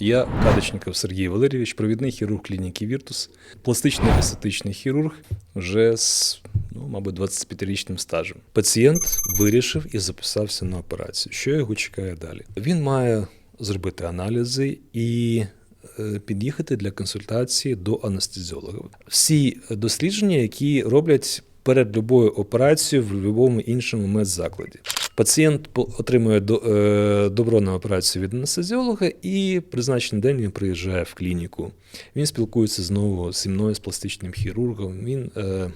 Я Кадочников Сергій Валерійович, провідний хірург клініки Віртус, пластичний естетичний хірург вже з, ну, мабуть, 25-річним стажем. Пацієнт вирішив і записався на операцію. Що його чекає далі? Він має зробити аналізи і е, під'їхати для консультації до анестезіолога. Всі дослідження, які роблять перед любою операцією в будь-якому іншому медзакладі. Пацієнт отримує е, добро на операцію від анестезіолога, і призначений день він приїжджає в клініку. Він спілкується знову зі мною, з пластичним хірургом. Він е,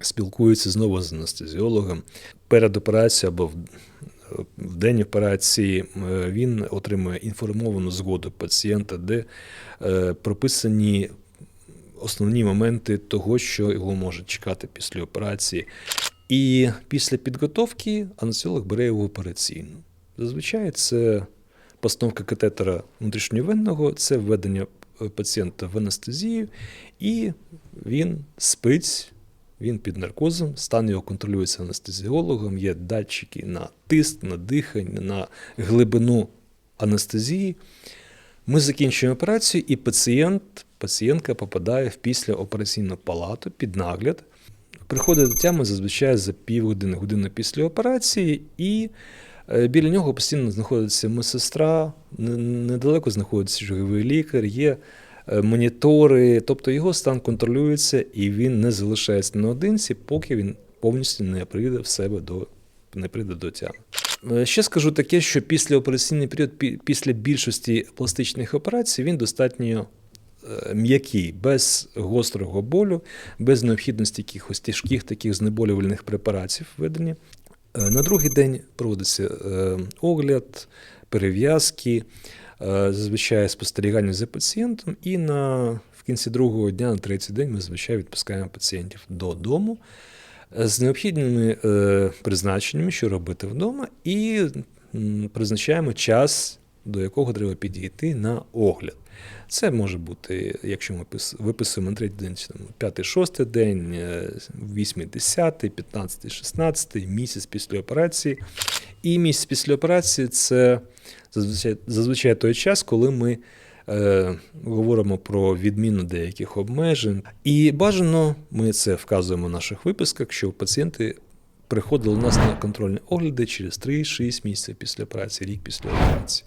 спілкується знову з анестезіологом. Перед операцією або в, в день операції е, він отримує інформовану згоду пацієнта, де е, прописані основні моменти того, що його може чекати після операції. І після підготовки анестезіолог бере його в операційну. Зазвичай це постановка катетера внутрішньовенного, це введення е, пацієнта в анестезію, і він спить, він під наркозом, стан його контролюється анестезіологом, є датчики на тиск, на дихання, на глибину анестезії. Ми закінчуємо операцію, і пацієнт, пацієнтка попадає в післяопераційну палату під нагляд. Приходить до тями зазвичай за півгодини, годину після операції, і е, біля нього постійно знаходиться медсестра, недалеко знаходиться черговий лікар, є е, монітори, тобто його стан контролюється і він не залишається наодинці, поки він повністю не прийде в себе до не прийде до тями. Е, Ще скажу таке, що післяопераційний період, після більшості пластичних операцій, він достатньо м'який, без гострого болю, без необхідності якихось тяжких таких знеболювальних препаратів введення. Е, На другий день проводиться е, огляд, перев'язки, е, зазвичай спостерігання за пацієнтом, і на, в кінці другого дня, на третій день, ми зазвичай відпускаємо пацієнтів додому е, з необхідними е, призначеннями, що робити вдома, і призначаємо час, до якого треба підійти на огляд. Це може бути, якщо ми виписуємо третій день, чи там, п'ятий, шостий день, е, вісьмий, десятий, п'ятнадцятий, шістнадцятий, місяць після операції. І місяць після операції це зазвичай, зазвичай той час, коли ми е, говоримо про відміну деяких обмежень. І бажано ми це вказуємо в наших виписках, що пацієнти приходили у нас на контрольні огляди через 3-6 місяців після операції, рік після операції.